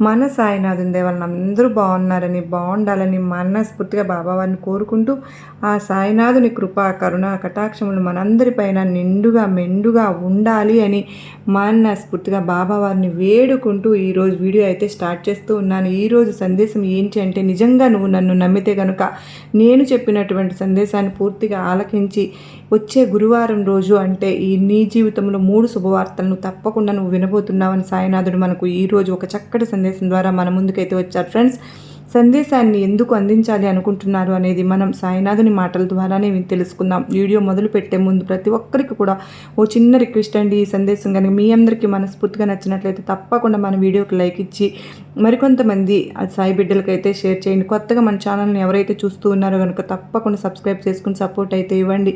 మన సాయినాథుని దేవాలని అందరూ బాగున్నారని బాగుండాలని మనస్ఫూర్తిగా బాబావారిని కోరుకుంటూ ఆ సాయినాథుని కృప కరుణ కటాక్షములు మనందరిపైన నిండుగా మెండుగా ఉండాలి అని మనస్ఫూర్తిగా బాబావారిని వేడుకుంటూ ఈరోజు వీడియో అయితే స్టార్ట్ చేస్తూ ఉన్నాను. ఈరోజు సందేశం ఏంటి అంటే నిజంగా నువ్వు నన్ను నమ్మితే కనుక నేను చెప్పినటువంటి సందేశాన్ని పూర్తిగా ఆలకించి వచ్చే గురువారం రోజు అంటే ఈ నీ జీవితంలో మూడు శుభవార్తలను తప్పకుండా నువ్వు వినబోతున్నావని సాయినాథుడు మనకు ఈరోజు ఒక చక్కటి సందేశం ద్వారా మన ముందుకైతే వచ్చారు. ఫ్రెండ్స్ సందేశాన్ని ఎందుకు అందించాలి అనుకుంటున్నారు అనేది మనం సాయినాథుని మాటల ద్వారానే తెలుసుకుందాం. వీడియో మొదలు పెట్టే ముందు ప్రతి ఒక్కరికి కూడా ఓ చిన్న రిక్వెస్ట్ అండి. ఈ సందేశం కనుక మీ అందరికీ మనస్ఫూర్తిగా నచ్చినట్లయితే తప్పకుండా మన వీడియోకి లైక్ ఇచ్చి మరికొంతమంది సాయి బిడ్డలకైతే షేర్ చేయండి. కొత్తగా మన ఛానల్ని ఎవరైతే చూస్తూ ఉన్నారో కనుక తప్పకుండా సబ్స్క్రైబ్ చేసుకుని సపోర్ట్ అయితే ఇవ్వండి.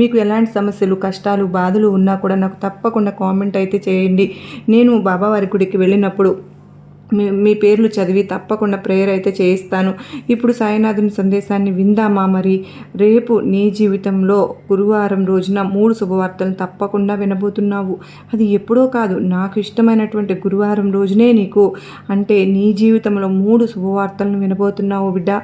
మీకు ఎలాంటి సమస్యలు కష్టాలు బాధలు ఉన్నా కూడా నాకు తప్పకుండా కామెంట్ అయితే చేయండి. నేను బాబావారి గుడికి వెళ్ళినప్పుడు మీ మీ పేర్లు చదివి తప్పకుండా ప్రేయర్ అయితే చేయిస్తాను. ఇప్పుడు సాయినాథుని సందేశాన్ని విందామా మరి? రేపు నీ జీవితంలో గురువారం రోజున మూడు శుభవార్తలను తప్పకుండా వినబోతున్నావు. అది ఎప్పుడో కాదు నాకు ఇష్టమైనటువంటి గురువారం రోజునే నీకు. అంటే నీ జీవితంలో మూడు శుభవార్తలను వినబోతున్నావు బిడ్డ.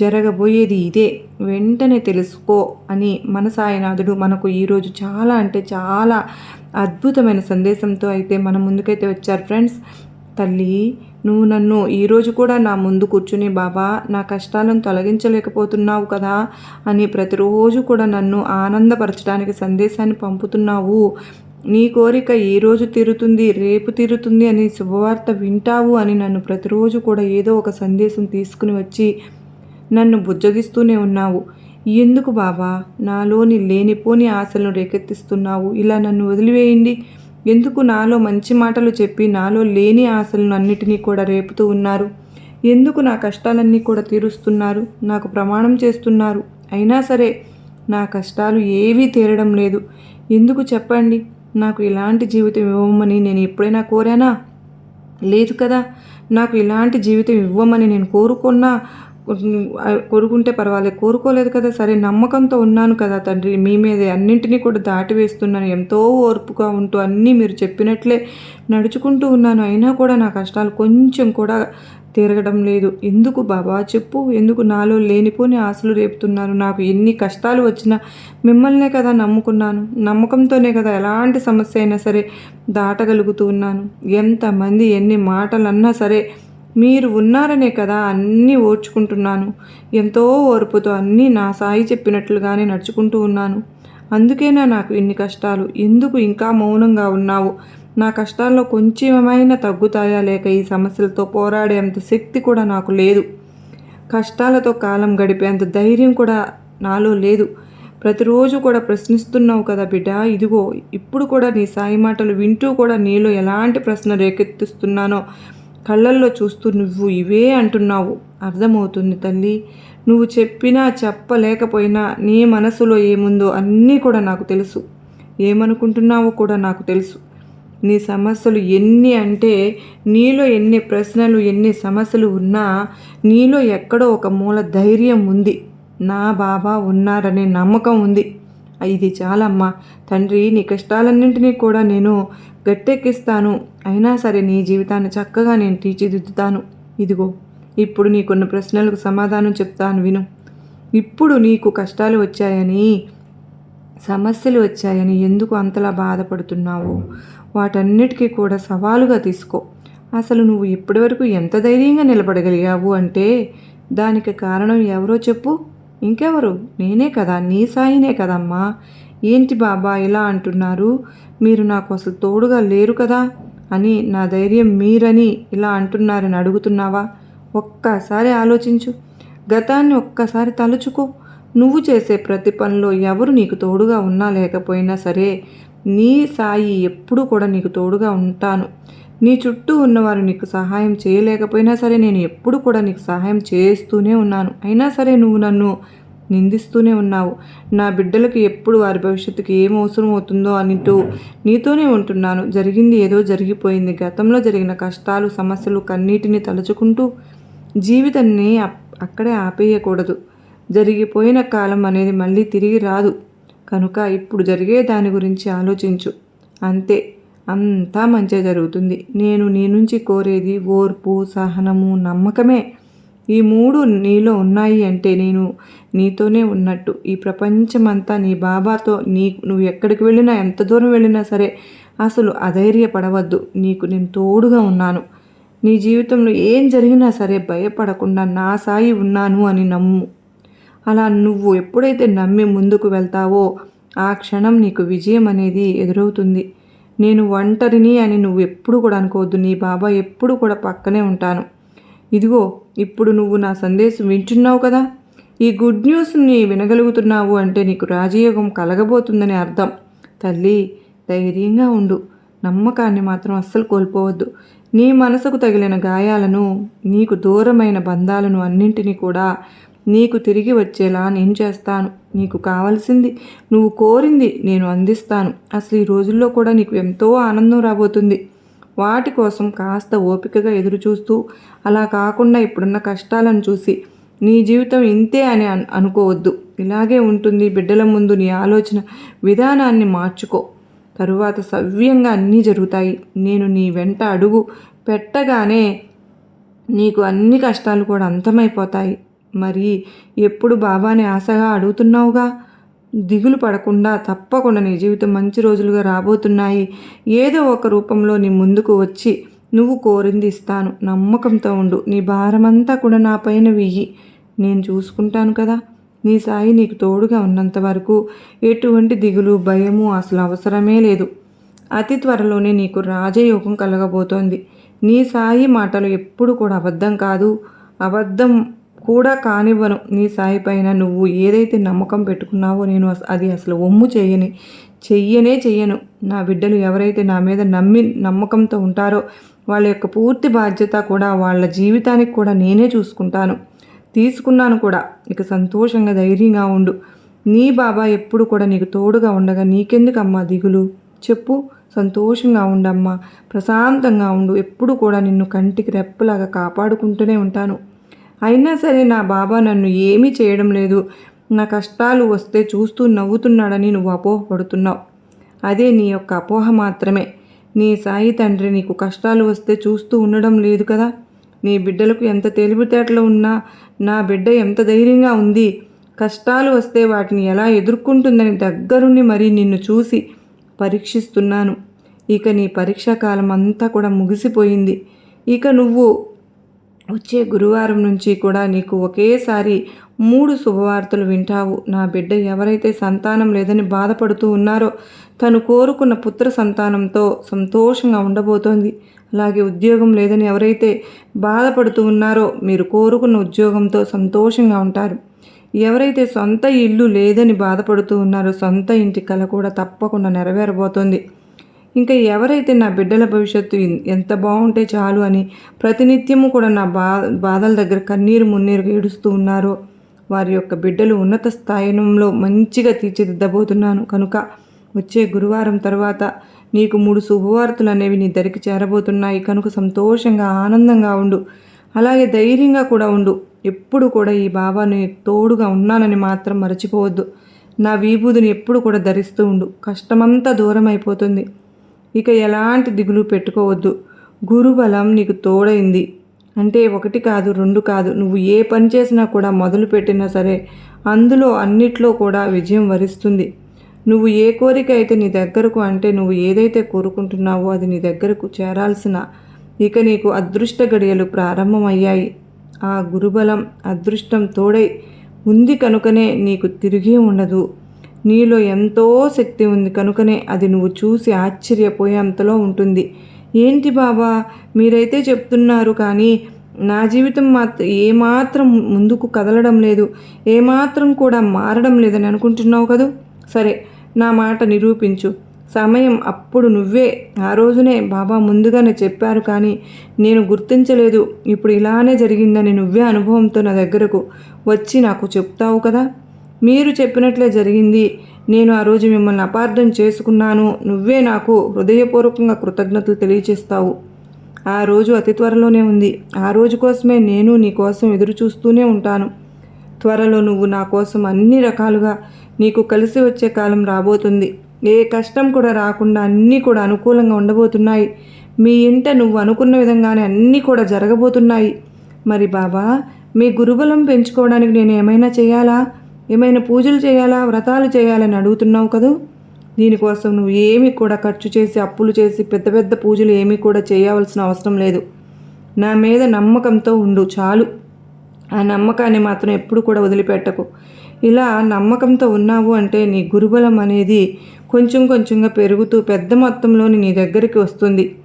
జరగబోయేది ఇదే. వెంటనే తెలుసుకో అని మన సాయినాథుడు మనకు ఈరోజు చాలా అంటే చాలా అద్భుతమైన సందేశంతో అయితే మన ముందుకైతే వచ్చారు. ఫ్రెండ్స్ తల్లి నువ్వు నన్ను ఈరోజు కూడా నా ముందు కూర్చుని బాబా నా కష్టాలను తొలగించలేకపోతున్నావు కదా అని ప్రతిరోజు కూడా నన్ను ఆనందపరచడానికి సందేశాన్ని పంపుతున్నావు. నీ కోరిక ఈరోజు తీరుతుంది రేపు తీరుతుంది అని శుభవార్త వింటావు అని నన్ను ప్రతిరోజు కూడా ఏదో ఒక సందేశం తీసుకుని వచ్చి నన్ను బుజ్జగిస్తూనే ఉన్నావు. ఎందుకు బాబా? నాలోని లేనిపోని ఆశలను రేకెత్తిస్తున్నావు. ఇలా నన్ను వదిలివేయండి. ఎందుకు నాలో మంచి మాటలు చెప్పి నాలో లేని ఆశలను అన్నిటినీ కూడా రేపుతూ ఉన్నారు? ఎందుకు నా కష్టాలన్నీ కూడా తీరుస్తున్నారు? నాకు ప్రమాణం చేస్తున్నారు. అయినా సరే నా కష్టాలు ఏవీ తీరడం లేదు. ఎందుకు చెప్పండి? నాకు ఇలాంటి జీవితం ఇవ్వమని నేను ఎప్పుడైనా కోరానా? లేదు కదా. నాకు ఇలాంటి జీవితం ఇవ్వమని నేను కోరుకున్నా? కోరుకుంటే పర్వాలేదు. కోరుకోలేదు కదా. సరే నమ్మకంతో ఉన్నాను కదా తండ్రి. మీ మీదే అన్నింటినీ కూడా దాటివేస్తున్నాను ఎంతో ఓర్పుగా ఉంటూ అన్నీ మీరు చెప్పినట్లే నడుచుకుంటూ ఉన్నాను. అయినా కూడా నా కష్టాలు కొంచెం కూడా తిరగడం లేదు. ఎందుకు బాబా? చెప్పు. ఎందుకు నాలో లేనిపోని ఆశలు రేపుతున్నాను? నాకు ఎన్ని కష్టాలు వచ్చినా మిమ్మల్నే కదా నమ్ముకున్నాను. నమ్మకంతోనే కదా ఎలాంటి సమస్య అయినా సరే దాటగలుగుతూ ఉన్నాను. ఎంతమంది ఎన్ని మాటలన్నా సరే మీరు ఉన్నారనే కదా అన్నీ ఓర్చుకుంటున్నాను. ఎంతో ఓర్పుతో అన్నీ నా సాయి చెప్పినట్లుగానే నడుచుకుంటూ ఉన్నాను. అందుకేనా నాకు ఇన్ని కష్టాలు? ఎందుకు ఇంకా మౌనంగా ఉన్నావు? నా కష్టాల్లో కొంచెమైనా తగ్గుతాయా లేక ఈ సమస్యలతో పోరాడేంత శక్తి కూడా నాకు లేదు. కష్టాలతో కాలం గడిపేంత ధైర్యం కూడా నాలో లేదు. ప్రతిరోజు కూడా ప్రశ్నిస్తున్నావు కదా బిడ్డ ఇదిగో ఇప్పుడు కూడా నీ సాయి మాటలు వింటూ కూడా నీలో ఎలాంటి ప్రశ్న రేకెత్తిస్తున్నానో కళ్ళల్లో చూస్తూ నువ్వు ఇవే అంటున్నావు. అర్థమవుతుంది తల్లి. నువ్వు చెప్పినా చెప్పలేకపోయినా నీ మనసులో ఏముందో అన్నీ కూడా నాకు తెలుసు. ఏమనుకుంటున్నావో కూడా నాకు తెలుసు. నీ సమస్యలు ఎన్ని అంటే నీలో ఎన్ని ప్రశ్నలు ఎన్ని సమస్యలు ఉన్నా నీలో ఎక్కడో ఒక మూల ధైర్యం ఉంది. నా బాబా ఉన్నారనే నమ్మకం ఉంది. ఇది చాలమ్మా. తండ్రి నీ కష్టాలన్నింటినీ కూడా నేను గట్టెక్కిస్తాను. అయినా సరే నీ జీవితాన్ని చక్కగా నేను తీర్చిదిద్దుతాను. ఇదిగో ఇప్పుడు నీకున్న ప్రశ్నలకు సమాధానం చెప్తాను విను. ఇప్పుడు నీకు కష్టాలు వచ్చాయని సమస్యలు వచ్చాయని ఎందుకు అంతలా బాధపడుతున్నావు? వాటన్నిటికీ కూడా సవాలుగా తీసుకో. అసలు నువ్వు ఇప్పటివరకు ఎంత ధైర్యంగా నిలబడగలిగావు అంటే దానికి కారణం ఎవరో చెప్పు. ఇంకెవరు? నేనే కదా నీ సాయినే కదమ్మా. ఏంటి బాబా ఇలా అంటున్నారు? మీరు నాకు అసలు తోడుగా లేరు కదా? అని నా ధైర్యం మీరని ఇలా అంటున్నారని అడుగుతున్నావా? ఒక్కసారి ఆలోచించు. గతాన్ని ఒక్కసారి తలుచుకో. నువ్వు చేసే ప్రతి పనిలో ఎవరు నీకు తోడుగా ఉన్నా లేకపోయినా సరే నీ సాయి ఎప్పుడూ కూడా నీకు తోడుగా ఉంటాను. నీ చుట్టూ ఉన్నవారు నీకు సహాయం చేయలేకపోయినా సరే నేను ఎప్పుడు కూడా నీకు సహాయం చేస్తూనే ఉన్నాను. అయినా సరే నువ్వు నన్ను నిందిస్తూనే ఉన్నావు. నా బిడ్డలకు ఎప్పుడు వారి భవిష్యత్తుకి ఏం అవసరం అవుతుందో అనిటూ నీతోనే ఉంటున్నాను. జరిగింది ఏదో జరిగిపోయింది. గతంలో జరిగిన కష్టాలు సమస్యలు కన్నీటిని తలుచుకుంటూ జీవితాన్ని అక్కడే ఆపేయకూడదు. జరిగిపోయిన కాలం అనేది మళ్ళీ తిరిగి రాదు. కనుక ఇప్పుడు జరిగే దాని గురించి ఆలోచించు. అంతే. అంతా మంచిగా జరుగుతుంది. నేను నీ నుంచి కోరేది ఓర్పు సహనము నమ్మకమే. ఈ మూడు నీలో ఉన్నాయి అంటే నేను నీతోనే ఉన్నట్టు. ఈ ప్రపంచమంతా నీ బాబాతో నీ నువ్వు ఎక్కడికి వెళ్ళినా ఎంత దూరం వెళ్ళినా సరే అసలు అధైర్యపడవద్దు. నీకు నేను తోడుగా ఉన్నాను. నీ జీవితంలో ఏం జరిగినా సరే భయపడకుండా నా సాయి ఉన్నాను అని నమ్ము. అలా నువ్వు ఎప్పుడైతే నమ్మి ముందుకు వెళ్తావో ఆ క్షణం నీకు విజయం అనేది ఎదురవుతుంది. నేను ఒంటరిని అని నువ్వు ఎప్పుడు కూడా అనుకోవద్దు. నీ బాబా ఎప్పుడు కూడా పక్కనే ఉంటాను. ఇదిగో ఇప్పుడు నువ్వు నా సందేశం వింటున్నావు కదా? ఈ గుడ్ న్యూస్ని వినగలుగుతున్నావు అంటే నీకు రాజయోగం కలగబోతుందని అర్థం. తల్లి ధైర్యంగా ఉండు. నమ్మకాన్ని మాత్రం అస్సలు కోల్పోవద్దు. నీ మనసుకు తగిలిన గాయాలను నీకు దూరమైన బంధాలను అన్నింటినీ కూడా నీకు తిరిగి వచ్చేలా నేను చేస్తాను. నీకు కావలసింది నువ్వు కోరింది నేను అందిస్తాను. అసలు ఈ రోజుల్లో కూడా నీకు ఎంతో ఆనందం రాబోతుంది. వాటి కోసం కాస్త ఓపికగా ఎదురుచూస్తూ అలా కాకుండా ఇప్పుడున్న కష్టాలను చూసి నీ జీవితం ఇంతే అని అనుకోవద్దు. ఇలాగే ఉంటుంది బిడ్డల ముందు నీ ఆలోచన విధానాన్ని మార్చుకో. తరువాత సవ్యంగా అన్నీ జరుగుతాయి. నేను నీ వెంట అడుగు పెట్టగానే నీకు అన్ని కష్టాలు కూడా అంతమైపోతాయి. మరి ఎప్పుడు బాబాని ఆశగా అడుగుతున్నావుగా? దిగులు పడకుండా తప్పకుండా నీ జీవితం మంచి రోజులుగా రాబోతున్నాయి. ఏదో ఒక రూపంలో నీ ముందుకు వచ్చి నువ్వు కోరింది ఇస్తాను. నమ్మకంతో ఉండు. నీ భారమంతా కూడా నా పైన వెయ్యి. నేను చూసుకుంటాను కదా. నీ సాయి నీకు తోడుగా ఉన్నంత వరకు ఎటువంటి దిగులు భయము అసలు అవసరమే లేదు. అతి త్వరలోనే నీకు రాజయోగం కలగబోతోంది. నీ సాయి మాటలు ఎప్పుడు కూడా అబద్ధం కాదు. అబద్ధం కూడా కానివ్వను. నీ సాయి పైన నువ్వు ఏదైతే నమ్మకం పెట్టుకున్నావో నేను అది అసలు ఒమ్ము చేయని చెయ్యనే చెయ్యను. నా బిడ్డలు ఎవరైతే నా మీద నమ్మి నమ్మకంతో ఉంటారో వాళ్ళ యొక్క పూర్తి బాధ్యత కూడా వాళ్ళ జీవితానికి కూడా నేనే చూసుకుంటాను. తీసుకున్నాను కూడా. ఇక సంతోషంగా ధైర్యంగా ఉండు. నీ బాబా ఎప్పుడు కూడా నీకు తోడుగా ఉండగా నీకెందుకమ్మా దిగులు? చెప్పు. సంతోషంగా ఉండమ్మా. ప్రశాంతంగా ఉండు. ఎప్పుడు కూడా నిన్ను కంటికి రెప్పలాగా కాపాడుకుంటూనే ఉంటాను. అయినా సరే నా బాబా నన్ను ఏమీ చేయడం లేదు. నా కష్టాలు వస్తే చూస్తూ నవ్వుతున్నాడని నువ్వు అపోహపడుతున్నావు. అదే నీ యొక్క అపోహ మాత్రమే. నీ సాయి తండ్రి నీకు కష్టాలు వస్తే చూస్తూ ఉండడం లేదు కదా. నీ బిడ్డలకు ఎంత తెలివితేటలు ఉన్నా నా బిడ్డ ఎంత ధైర్యంగా ఉంది. కష్టాలు వస్తే వాటిని ఎలా ఎదుర్కొంటుందని దగ్గరుండి మరీ నిన్ను చూసి పరీక్షిస్తున్నాను. ఇక నీ పరీక్షా కాలం అంతా కూడా ముగిసిపోయింది. ఇక నువ్వు వచ్చే గురువారం నుంచి కూడా నీకు ఒకేసారి మూడు శుభవార్తలు వింటావు. నా బిడ్డ ఎవరైతే సంతానం లేదని బాధపడుతూ ఉన్నారో తను కోరుకున్న పుత్ర సంతానంతో సంతోషంగా ఉండబోతోంది. అలాగే ఉద్యోగం లేదని ఎవరైతే బాధపడుతూ ఉన్నారో మీరు కోరుకున్న ఉద్యోగంతో సంతోషంగా ఉంటారు. ఎవరైతే సొంత ఇల్లు లేదని బాధపడుతూ ఉన్నారో సొంత ఇంటి కళ కూడా తప్పకుండా నెరవేరబోతోంది. ఇంకా ఎవరైతే నా బిడ్డల భవిష్యత్తు ఎంత బాగుంటే చాలు అని ప్రతినిత్యము కూడా నా బా బాధల దగ్గర కన్నీరు మున్నీరు ఏడుస్తూ ఉన్నారో వారి యొక్క బిడ్డలు ఉన్నత స్థాయిలో మంచిగా తీర్చిదిద్దబోతున్నాను. కనుక వచ్చే గురువారం తర్వాత నీకు మూడు శుభవార్తలు అనేవి నీ దరికి చేరబోతున్నాయి. కనుక సంతోషంగా ఆనందంగా ఉండు. అలాగే ధైర్యంగా కూడా ఉండు. ఎప్పుడు కూడా ఈ బాబాని తోడుగా ఉన్నానని మాత్రం మర్చిపోవద్దు. నా విభూదిని ఎప్పుడు కూడా ధరిస్తూ ఉండు. కష్టమంతా దూరం అయిపోతుంది ఇక ఎలాంటి దిగులు పెట్టుకోవద్దు. గురుబలం నీకు తోడైంది. అంటే ఒకటి కాదు రెండు కాదు. నువ్వు ఏ పని చేసినా కూడా మొదలు పెట్టినా సరే అందులో అన్నిట్లో కూడా విజయం వరిస్తుంది. నువ్వు ఏ కోరిక అయితే నీ దగ్గరకు అంటే నువ్వు ఏదైతే కోరుకుంటున్నావో అది నీ దగ్గరకు చేరాల్సిన ఇక నీకు అదృష్ట గడియలు ప్రారంభమయ్యాయి. ఆ గురుబలం అదృష్టం తోడై ఉంది కనుకనే నీకు తిరిగి ఉండదు. నీలో ఎంతో శక్తి ఉంది. కనుకనే అది నువ్వు చూసి ఆశ్చర్యపోయేంతలో ఉంటుంది. ఏంటి బాబా మీరైతే చెప్తున్నారు కానీ నా జీవితం మాత్రం ఏమాత్రం ముందుకు కదలడం లేదు. ఏమాత్రం కూడా మారడం లేదని అనుకుంటున్నావు కదూ? సరే నా మాట నిరూపించు. సమయం అప్పుడు నువ్వే. ఆ రోజునే బాబా ముందుగానే చెప్పారు కానీ నేను గుర్తించలేదు. ఇప్పుడు ఇలానే జరిగిందని నువ్వే అనుభవంతో నా దగ్గరకు వచ్చి నాకు చెప్తావు కదా? మీరు చెప్పినట్లే జరిగింది. నేను ఆ రోజు మిమ్మల్ని అపార్థం చేసుకున్నాను. నువ్వే నాకు హృదయపూర్వకంగా కృతజ్ఞతలు తెలియచేస్తావు. ఆ రోజు అతి త్వరలోనే ఉంది. ఆ రోజు కోసమే నేను నీ కోసం ఎదురు చూస్తూనే ఉంటాను. త్వరలో నువ్వు నా కోసం అన్ని రకాలుగా నీకు కలిసి వచ్చే కాలం రాబోతుంది. ఏ కష్టం కూడా రాకుండా అన్నీ కూడా అనుకూలంగా ఉండబోతున్నాయి. మీ ఇంట నువ్వు అనుకున్న విధంగానే అన్నీ కూడా జరగబోతున్నాయి. మరి బాబా మీ గురుబలం పెంచుకోవడానికి నేను ఏమైనా చేయాలా? ఏమైనా పూజలు చేయాలా? వ్రతాలు చేయాలని అడుగుతున్నావు కదూ? దీనికోసం నువ్వు ఏమీ కూడా ఖర్చు చేసి అప్పులు చేసి పెద్ద పెద్ద పూజలు ఏమీ కూడా చేయవలసిన అవసరం లేదు. నా మీద నమ్మకంతో ఉండు చాలు. ఆ నమ్మకాన్ని మాత్రం ఎప్పుడు కూడా వదిలిపెట్టకు. ఇలా నమ్మకంతో ఉన్నావు అంటే నీ గురుబలం అనేది కొంచెం కొంచెంగా పెరుగుతూ పెద్ద మొత్తంలోని నీ దగ్గరికి వస్తుంది.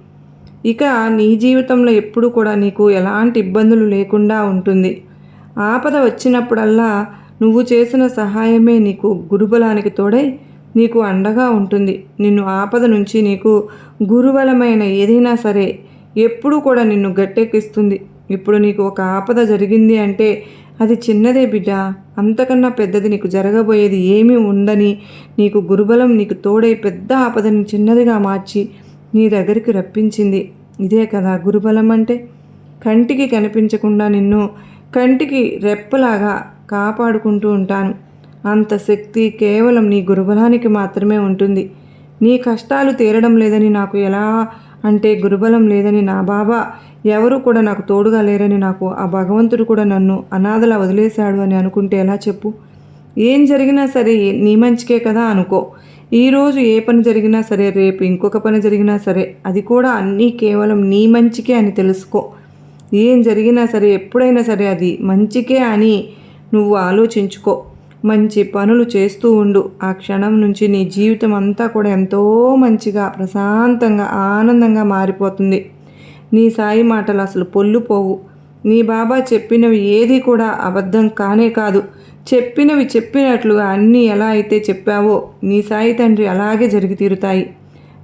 ఇక నీ జీవితంలో ఎప్పుడు కూడా నీకు ఎలాంటి ఇబ్బందులు లేకుండా ఉంటుంది. ఆపద వచ్చినప్పుడల్లా నువ్వు చేసిన సహాయమే నీకు గురుబలానికి తోడై నీకు అండగా ఉంటుంది. నిన్ను ఆపద నుంచి నీకు గురుబలమైన ఏదైనా సరే ఎప్పుడూ కూడా నిన్ను గట్టెక్కిస్తుంది. ఇప్పుడు నీకు ఒక ఆపద జరిగింది అంటే అది చిన్నదే బిడ్డ. అంతకన్నా పెద్దది నీకు జరగబోయేది ఏమీ ఉందని నీకు గురుబలం నీకు తోడై పెద్ద ఆపదని చిన్నదిగా మార్చి నీ దగ్గరికి రప్పించింది. ఇదే కదా గురుబలం అంటే? కంటికి కనిపించకుండా నిన్ను కంటికి రెప్పలాగా కాపాడుకుంటూ ఉంటాను. అంత శక్తి కేవలం నీ గురుబలానికి మాత్రమే ఉంటుంది. నీ కష్టాలు తీరడం లేదని నాకు ఎలా అంటే గురుబలం లేదని నా బాబా ఎవరు కూడా నాకు తోడుగా లేరని నాకు ఆ భగవంతుడు కూడా నన్ను అనాథలా వదిలేశాడు అని అనుకుంటే ఎలా చెప్పు? ఏం జరిగినా సరే నీ మంచికే కదా అనుకో. ఈరోజు ఏ పని జరిగినా సరే రేపు ఇంకొక పని జరిగినా సరే అది కూడా అన్నీ కేవలం నీ మంచికే అని తెలుసుకో. ఏం జరిగినా సరే ఎప్పుడైనా సరే అది మంచికే అని నువ్వు ఆలోచించుకో. మంచి పనులు చేస్తూ ఉండు. ఆ క్షణం నుంచి నీ జీవితం అంతా కూడా ఎంతో మంచిగా ప్రశాంతంగా ఆనందంగా మారిపోతుంది. నీ సాయి మాటలు అసలు పొల్లుపోవు నీ బాబా చెప్పినవి ఏది కూడా అబద్ధం కానే కాదు. చెప్పినవి చెప్పినట్లుగా అన్నీ ఎలా అయితే చెప్పావో నీ సాయి తండ్రి అలాగే జరిగి తీరుతాయి.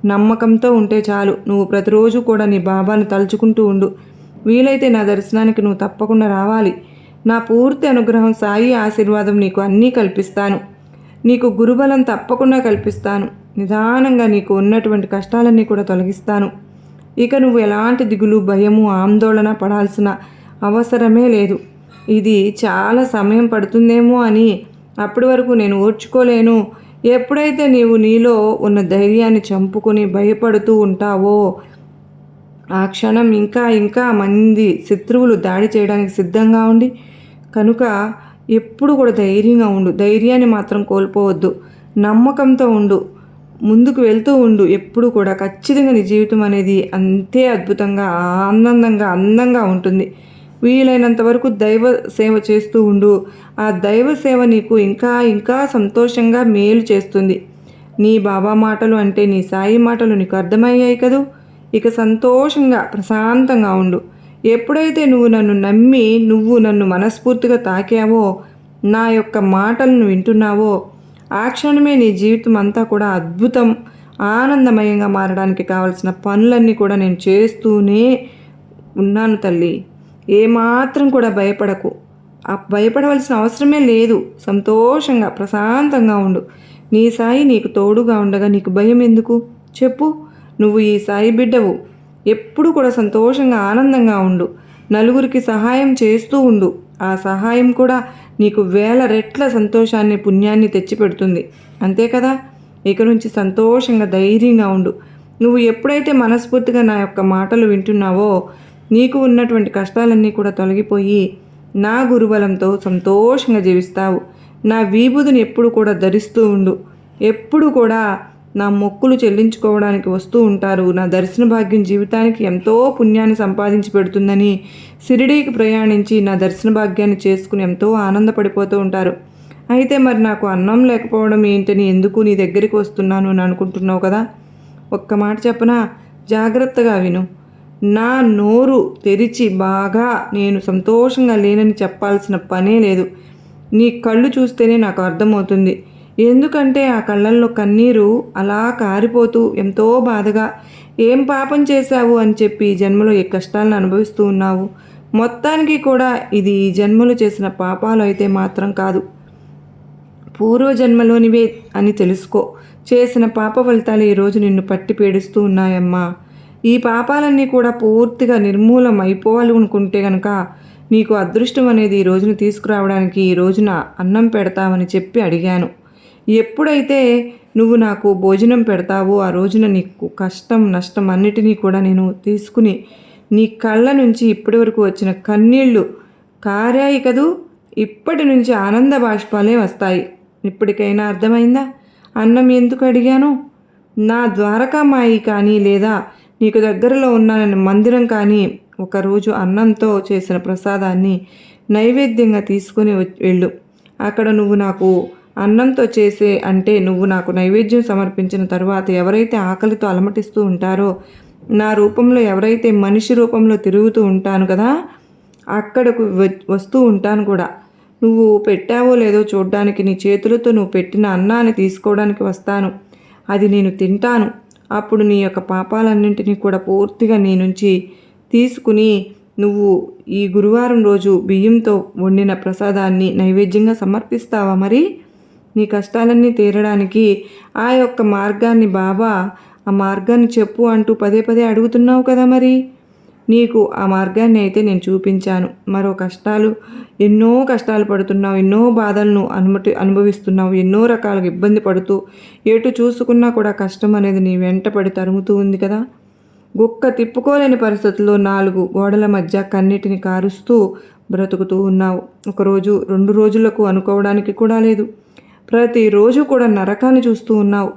నమ్మకంతో ఉంటే చాలు. నువ్వు ప్రతిరోజు కూడా నీ బాబాను తలుచుకుంటూ ఉండు. వీలైతే నా దర్శనానికి నువ్వు తప్పకుండా రావాలి. నా పూర్తి అనుగ్రహం సాయి ఆశీర్వాదం నీకు అన్నీ కల్పిస్తాను. నీకు గురుబలం తప్పకుండా కల్పిస్తాను. నిదానంగా నీకు ఉన్నటువంటి కష్టాలన్నీ కూడా తొలగిస్తాను. ఇక నువ్వు ఎలాంటి దిగులు భయము ఆందోళన పడాల్సిన అవసరమే లేదు. ఇది చాలా సమయం పడుతుందేమో అని అప్పటి వరకు నేను ఓర్చుకోలేను. ఎప్పుడైతే నీవు నీలో ఉన్న ధైర్యాన్ని చంపుకొని భయపడుతూ ఉంటావో ఆ క్షణం ఇంకా ఇంకా మంది శత్రువులు దాడి చేయడానికి సిద్ధంగా ఉండి కనుక ఎప్పుడు కూడా ధైర్యంగా ఉండు. ధైర్యాన్ని మాత్రం కోల్పోవద్దు. నమ్మకంతో ఉండు. ముందుకు వెళ్తూ ఉండు. ఎప్పుడు కూడా ఖచ్చితంగా నీ జీవితం అనేది అంతే అద్భుతంగా ఆనందంగా అందంగా ఉంటుంది. వీలైనంత వరకు దైవ సేవ చేస్తూ ఉండు. ఆ దైవ సేవ నీకు ఇంకా ఇంకా సంతోషంగా మేలు చేస్తుంది. నీ బాబా మాటలు అంటే నీ సాయి మాటలు నీకు అర్థమయ్యాయి కదూ? ఇక సంతోషంగా ప్రశాంతంగా ఉండు. ఎప్పుడైతే నువ్వు నన్ను నమ్మి నువ్వు నన్ను మనస్ఫూర్తిగా తాకావో నా యొక్క మాటలను వింటున్నావో ఆ క్షణమే నీ జీవితం అంతా కూడా అద్భుతం ఆనందమయంగా మారడానికి కావలసిన పనులన్నీ కూడా నేను చేస్తూనే ఉన్నాను తల్లి. ఏమాత్రం కూడా భయపడకు. ఆ భయపడవలసిన అవసరమే లేదు. సంతోషంగా ప్రశాంతంగా ఉండు. నీ సాయి నీకు తోడుగా ఉండగా నీకు భయం ఎందుకు? చెప్పు. నువ్వు ఈ సాయి బిడ్డవు. ఎప్పుడు కూడా సంతోషంగా ఆనందంగా ఉండు. నలుగురికి సహాయం చేస్తూ ఉండు. ఆ సహాయం కూడా నీకు వేల రెట్ల సంతోషాన్ని పుణ్యాన్ని తెచ్చిపెడుతుంది. అంతే కదా? ఇక నుంచి సంతోషంగా ధైర్యంగా ఉండు. నువ్వు ఎప్పుడైతే మనస్ఫూర్తిగా నా యొక్క మాటలు వింటున్నావో నీకు ఉన్నటువంటి కష్టాలన్నీ కూడా తొలగిపోయి నా గురుబలంతో సంతోషంగా జీవిస్తావు. నా వీబుదిని ఎప్పుడు కూడా ధరిస్తూ ఉండు. ఎప్పుడు కూడా నా మొక్కులు చెల్లించుకోవడానికి వస్తూ ఉంటారు. నా దర్శన భాగ్యం జీవితానికి ఎంతో పుణ్యాన్ని సంపాదించి పెడుతుందని సిరిడీకి ప్రయాణించి నా దర్శన భాగ్యాన్ని చేసుకుని ఎంతో ఆనందపడిపోతూ ఉంటారు. అయితే మరి నాకు అన్నం లేకపోవడం ఏంటని ఎందుకు నీ దగ్గరికి వస్తున్నాను అని అనుకుంటున్నావు కదా? ఒక్క మాట చెప్పనా? జాగ్రత్తగా విను. నా నోరు తెరిచి బాగా నేను సంతోషంగా లేనని చెప్పాల్సిన పనే లేదు. నీ కళ్ళు చూస్తేనే నాకు అర్థమవుతుంది. ఎందుకంటే ఆ కళ్ళల్లో కన్నీరు అలా కారిపోతూ ఎంతో బాధగా ఏం పాపం చేశావు? అని చెప్పి జన్మలో ఈ కష్టాలను అనుభవిస్తూ ఉన్నావు? మొత్తానికి కూడా ఇది ఈ జన్మలో చేసిన పాపాలు అయితే మాత్రం కాదు. పూర్వజన్మలోనివే అని తెలుసుకో. చేసిన పాప ఫలితాలు ఈరోజు నిన్ను పట్టి పీడిస్తూ ఉన్నాయమ్మా. ఈ పాపాలన్నీ కూడా పూర్తిగా నిర్మూలం అయిపోవాలి అనుకుంటే కనుక నీకు అదృష్టం అనేది ఈ రోజున తీసుకురావడానికి ఈ రోజున అన్నం పెడతామని చెప్పి అడిగాను. ఎప్పుడైతే నువ్వు నాకు భోజనం పెడతావో ఆ రోజున నీకు కష్టం నష్టం అన్నిటినీ కూడా నేను తీసుకుని నీ కళ్ళ నుంచి ఇప్పటి వరకు వచ్చిన కన్నీళ్ళు కారాయి కదూ? ఇప్పటి నుంచి ఆనంద బాష్పాలే వస్తాయి. ఇప్పటికైనా అర్థమైందా? అన్నం ఎందుకు అడిగాను? నా ద్వారకామాయి కానీ లేదా నీకు దగ్గరలో ఉన్న మందిరం కానీ ఒకరోజు అన్నంతో చేసిన ప్రసాదాన్ని నైవేద్యంగా తీసుకుని వెళ్ళు. అక్కడ నువ్వు నాకు అన్నంతో చేసే అంటే నువ్వు నాకు నైవేద్యం సమర్పించిన తర్వాత ఎవరైతే ఆకలితో అలమటిస్తూ ఉంటారో నా రూపంలో ఎవరైతే మనిషి రూపంలో తిరుగుతూ ఉంటాను కదా అక్కడకు వస్తూ ఉంటాను కూడా. నువ్వు పెట్టావో లేదో చూడ్డానికి నీ చేతులతో నువ్వు పెట్టిన అన్నాన్ని తీసుకోవడానికి వస్తాను. అది నేను తింటాను. అప్పుడు నీ యొక్క పాపాలన్నింటినీ కూడా పూర్తిగా నీ నుంచి తీసుకుని నువ్వు ఈ గురువారం రోజు బియ్యంతో వండిన ప్రసాదాన్ని నైవేద్యంగా సమర్పిస్తావా మరి? నీ కష్టాలన్నీ తీరడానికి ఆ యొక్క మార్గాన్ని బాబా ఆ మార్గాన్ని చెప్పు అంటూ పదే పదే అడుగుతున్నావు కదా మరి. నీకు ఆ మార్గాన్ని అయితే నేను చూపించాను. మరో కష్టాలు ఎన్నో కష్టాలు పడుతున్నావు ఎన్నో బాధలను అనుమతి అనుభవిస్తున్నావు ఎన్నో రకాలుగా ఇబ్బంది పడుతూ ఎటు చూసుకున్నా కూడా కష్టం అనేది నీ వెంట పడి తరుముతూ ఉంది కదా. గుక్క తిప్పుకోలేని పరిస్థితుల్లో నాలుగు గోడల మధ్య కన్నిటిని కారుస్తూ బ్రతుకుతూ ఉన్నావు. ఒకరోజు రెండు రోజులకు అనుకోవడానికి కూడా లేదు. ప్రతిరోజు కూడా నరకాన్ని చూస్తూ ఉన్నావు.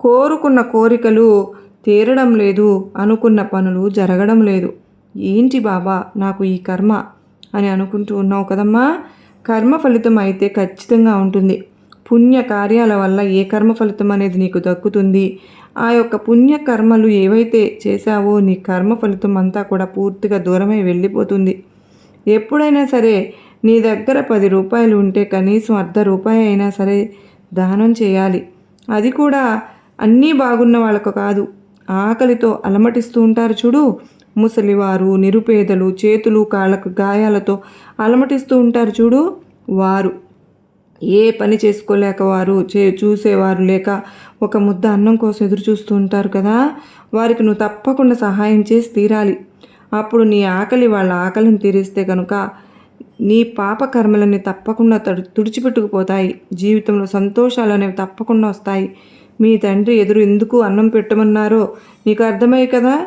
కోరుకున్న కోరికలు తీరడం లేదు అనుకున్న పనులు జరగడం లేదు. ఏంటి బాబా నాకు ఈ కర్మ? అని అనుకుంటూ ఉన్నావు కదమ్మా. కర్మ ఫలితం అయితే ఖచ్చితంగా ఉంటుంది. పుణ్య కార్యాల వల్ల ఏ కర్మ ఫలితం అనేది నీకు దక్కుతుంది? ఆ యొక్క పుణ్య కర్మలు ఏవైతే చేశావో నీ కర్మ ఫలితం అంతా కూడా పూర్తిగా దూరమై వెళ్ళిపోతుంది. ఎప్పుడైనా సరే నీ దగ్గర పది రూపాయలు ఉంటే కనీసం అర్ధ రూపాయి అయినా సరే దానం చేయాలి. అది కూడా అన్నీ బాగున్న వాళ్ళకు కాదు. ఆకలితో అలమటిస్తూ ఉంటారు చూడు. ముసలివారు నిరుపేదలు చేతులు కాళ్ళకు గాయాలతో అలమటిస్తూ ఉంటారు చూడు వారు. ఏ పని చేసుకోలేక వారు చే చూసేవారు లేక ఒక ముద్ద అన్నం కోసం ఎదురు చూస్తూ ఉంటారు కదా. వారికి నువ్వు తప్పకుండా సహాయం చేసి తీరాలి. అప్పుడు నీ ఆకలి వాళ్ళ ఆకలిని తీరిస్తే కనుక నీ పాప తప్పకుండా తడు తుడిచిపెట్టుకుపోతాయి. జీవితంలో సంతోషాలు అనేవి తప్పకుండా వస్తాయి. మీ తండ్రి ఎదురు ఎందుకు అన్నం పెట్టమన్నారో నీకు అర్థమయ్యి కదా?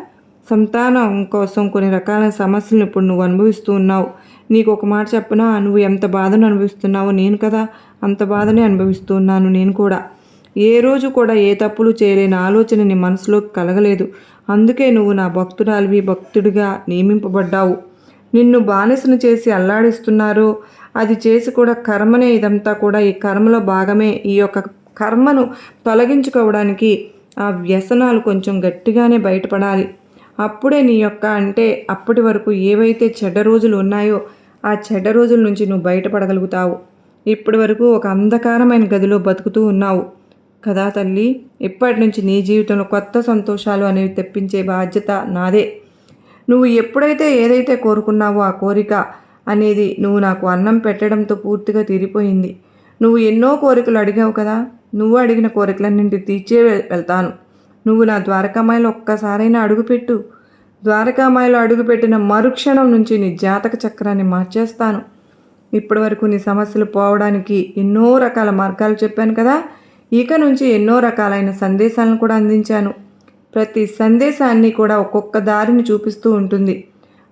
సంతానం కోసం కొన్ని రకాల సమస్యలను ఇప్పుడు నువ్వు అనుభవిస్తూ ఉన్నావు. నీకు ఒక మాట చెప్పనా? నువ్వు ఎంత బాధను అనుభవిస్తున్నావో నేను కదా అంత బాధనే అనుభవిస్తూ ఉన్నాను నేను కూడా. ఏ రోజు కూడా ఏ తప్పులు చేయలేని ఆలోచన నీ మనసులోకి కలగలేదు. అందుకే నువ్వు నా భక్తురాలివి భక్తుడిగా నియమింపబడ్డావు. నిన్ను బానిసను చేసి అల్లాడిస్తున్నారు. అది చేసి కూడా కర్మనే ఇదంతా కూడా ఈ కర్మలో భాగమే. ఈ యొక్క కర్మను తొలగించుకోవడానికి ఆ వ్యసనాలు కొంచెం గట్టిగానే బయటపడాలి. అప్పుడే నీ యొక్క అంటే అప్పటి వరకు ఏవైతే చెడ్డ రోజులు ఉన్నాయో ఆ చెడ్డ రోజుల నుంచి నువ్వు బయటపడగలుగుతావు. ఇప్పటి వరకు ఒక అంధకారమైన గదిలో బతుకుతూ ఉన్నావు. కదా తల్లి? ఇప్పటి నుంచి నీ జీవితంలో కొత్త సంతోషాలు అనేవి తెప్పించే బాధ్యత నాదే. నువ్వు ఎప్పుడైతే ఏదైతే కోరుకున్నావో ఆ కోరిక అనేది నువ్వు నాకు అన్నం పెట్టడంతో పూర్తిగా తీరిపోయింది. నువ్వు ఎన్నో కోరికలు అడిగావు కదా? నువ్వు అడిగిన కోరికలన్నింటి తీర్చే వెళ్తాను. నువ్వు నా ద్వారకామాయిలో ఒక్కసారైనా అడుగుపెట్టు. ద్వారకామాయిలో అడుగుపెట్టిన మరుక్షణం నుంచి నీ జాతక చక్రాన్ని మార్చేస్తాను. ఇప్పటి వరకు నీ సమస్యలు పోవడానికి ఎన్నో రకాల మార్గాలు చెప్పాను కదా? ఇక నుంచి ఎన్నో రకాలైన సందేశాలను కూడా అందించాను. ప్రతి సందేశాన్ని కూడా ఒక్కొక్క దారిని చూపిస్తూ ఉంటుంది.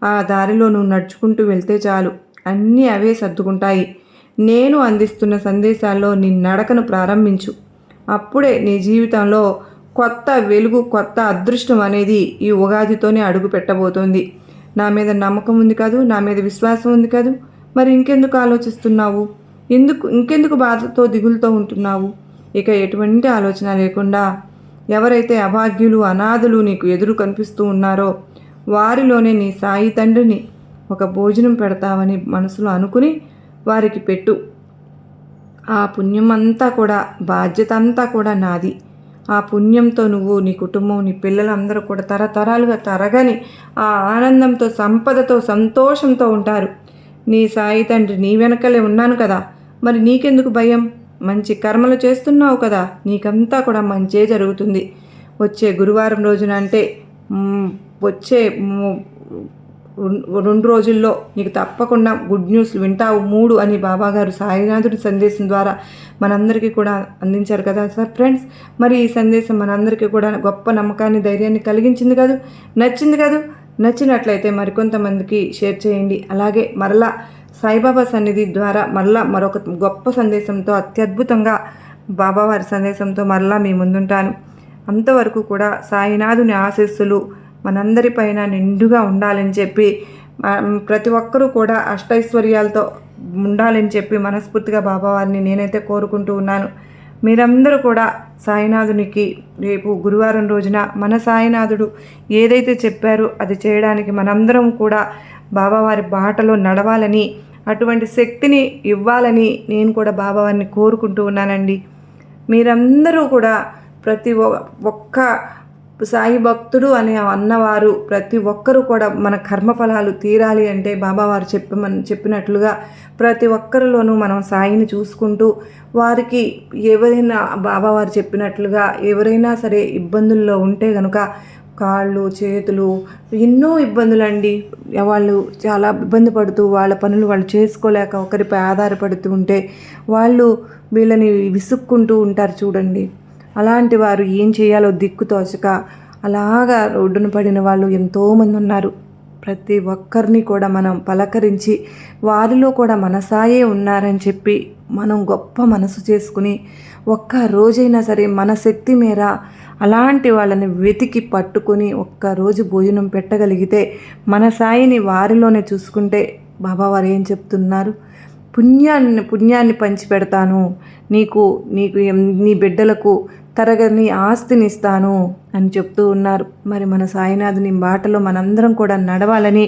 ఆ దారిలో నువ్వు నడుచుకుంటూ వెళ్తే చాలు. అన్నీ అవే సర్దుకుంటాయి. నేను అందిస్తున్న సందేశాల్లో నీ నడకను ప్రారంభించు. అప్పుడే నీ జీవితంలో కొత్త వెలుగు కొత్త అదృష్టం అనేది ఈ ఉగాదితోనే అడుగు పెట్టబోతోంది. నా మీద నమ్మకం ఉంది కాదు? నా మీద విశ్వాసం ఉంది కాదు? మరి ఇంకెందుకు ఆలోచిస్తున్నావు? ఎందుకు ఇంకెందుకు బాధతో దిగులుతో ఉంటున్నావు? ఇక ఎటువంటి ఆలోచన లేకుండా ఎవరైతే అభాగ్యులు అనాథులు నీకు ఎదురు కనిపిస్తూ ఉన్నారో వారిలోనే నీ సాయి తండ్రిని ఒక భోజనం పెడతావని మనసులో అనుకుని వారికి పెట్టు. ఆ పుణ్యం అంతా కూడా బాధ్యత అంతా కూడా నాది. ఆ పుణ్యంతో నువ్వు నీ కుటుంబం నీ పిల్లలందరూ కూడా తరతరాలుగా తరగని ఆ ఆనందంతో సంపదతో సంతోషంతో ఉంటారు. నీ సాయి తండ్రి నీ వెనకలే ఉన్నాను కదా మరి నీకెందుకు భయం? మంచి కర్మలు చేస్తున్నావు కదా నీకంతా కూడా మంచే జరుగుతుంది. వచ్చే గురువారం రోజున అంటే వచ్చే రెండు రోజుల్లో నీకు తప్పకుండా గుడ్ న్యూస్ వింటావు మూడు అని బాబాగారు సాయినాథుడి సందేశం ద్వారా మనందరికీ కూడా అందించారు కదా సార్ ఫ్రెండ్స్. మరి ఈ సందేశం మనందరికీ కూడా గొప్ప నమ్మకాన్ని ధైర్యాన్ని కలిగించింది కాదు? నచ్చింది కాదు? నచ్చినట్లయితే మరికొంతమందికి షేర్ చేయండి. అలాగే మరలా సాయిబాబా సన్నిధి ద్వారా మళ్ళా మరొక గొప్ప సందేశంతో అత్యద్భుతంగా బాబావారి సందేశంతో మరలా మీ ముందుంటాను. అంతవరకు కూడా సాయినాథుని ఆశీస్సులు మనందరిపైన నిండుగా ఉండాలని చెప్పి ప్రతి ఒక్కరూ కూడా అష్టైశ్వర్యాలతో ఉండాలని చెప్పి మనస్ఫూర్తిగా బాబావారిని నేనైతే కోరుకుంటూ ఉన్నాను. మీరందరూ కూడా సాయినాథునికి రేపు గురువారం రోజున మన సాయినాథుడు ఏదైతే చెప్పారో అది చేయడానికి మనందరం కూడా బాబావారి బాటలో నడవాలని అటువంటి శక్తిని ఇవ్వాలని నేను కూడా బాబావారిని కోరుకుంటూ ఉన్నానండి. మీరందరూ కూడా ప్రతి ఒ- ఒక్క సాయి భక్తుడు అనే అన్నవారు ప్రతి ఒక్కరూ కూడా మన కర్మఫలాలు తీరాలి అంటే బాబావారు చెప్పమని చెప్పినట్లుగా ప్రతి ఒక్కరిలోనూ మనం సాయిని చూసుకుంటూ వారికి ఎవరైనా బాబావారు చెప్పినట్లుగా ఎవరైనా సరే ఇబ్బందుల్లో ఉంటే కనుక కాళ్ళు చేతులు ఎన్నో ఇబ్బందులు అండి వాళ్ళు చాలా ఇబ్బంది పడుతూ వాళ్ళ పనులు వాళ్ళు చేసుకోలేక ఒకరిపై ఆధారపడుతూ ఉంటే వాళ్ళు వీళ్ళని విసుక్కుంటూ ఉంటారు చూడండి. అలాంటి వారు ఏం చేయాలో దిక్కు తోచక అలాగా రోడ్డున పడిన వాళ్ళు ఎంతోమంది ఉన్నారు. ప్రతి ఒక్కరిని కూడా మనం పలకరించి వారిలో కూడా మనసాయే ఉన్నారని చెప్పి మనం గొప్ప మనసు చేసుకుని ఒక్క రోజైనా సరే మన శక్తి మేర అలాంటి వాళ్ళని వెతికి పట్టుకొని ఒక్క రోజు భోజనం పెట్టగలిగితే మన సాయిని వారిలోనే చూసుకుంటే బాబావారు ఏం చెప్తున్నారు? పుణ్యాన్ని పుణ్యాన్ని పంచిపెడతాను. నీకు నీకు నీ బిడ్డలకు తరగని ఆస్తిని ఇస్తాను అని చెప్తూ ఉన్నారు. మరి మన సాయినాథుని బాటలో మనందరం కూడా నడవాలని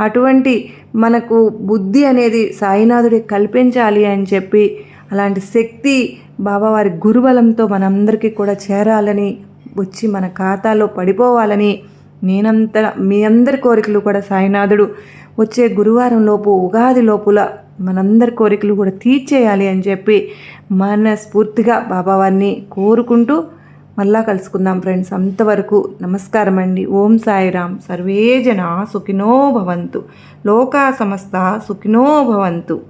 అటువంటి మనకు బుద్ధి అనేది సాయినాథుడి కల్పించాలి అని చెప్పి అలాంటి శక్తి బాబావారి గురుబలంతో మనందరికీ కూడా చేరాలని వచ్చి మన ఖాతాలో పడిపోవాలని నేనంత మీ అందరి కోరికలు కూడా సాయినాథుడు వచ్చే గురువారం లోపు ఉగాది లోపుల మనందరి కోరికలు కూడా తీర్చేయాలి అని చెప్పి మనస్ఫూర్తిగా బాబావారిని కోరుకుంటూ మళ్ళా కలుసుకుందాం ఫ్రెండ్స్. అంతవరకు నమస్కారం అండి ఓం సాయిరామ్ సర్వే జన సుఖినో భవంతు. లోకా సమస్త సుఖినో భవంతు.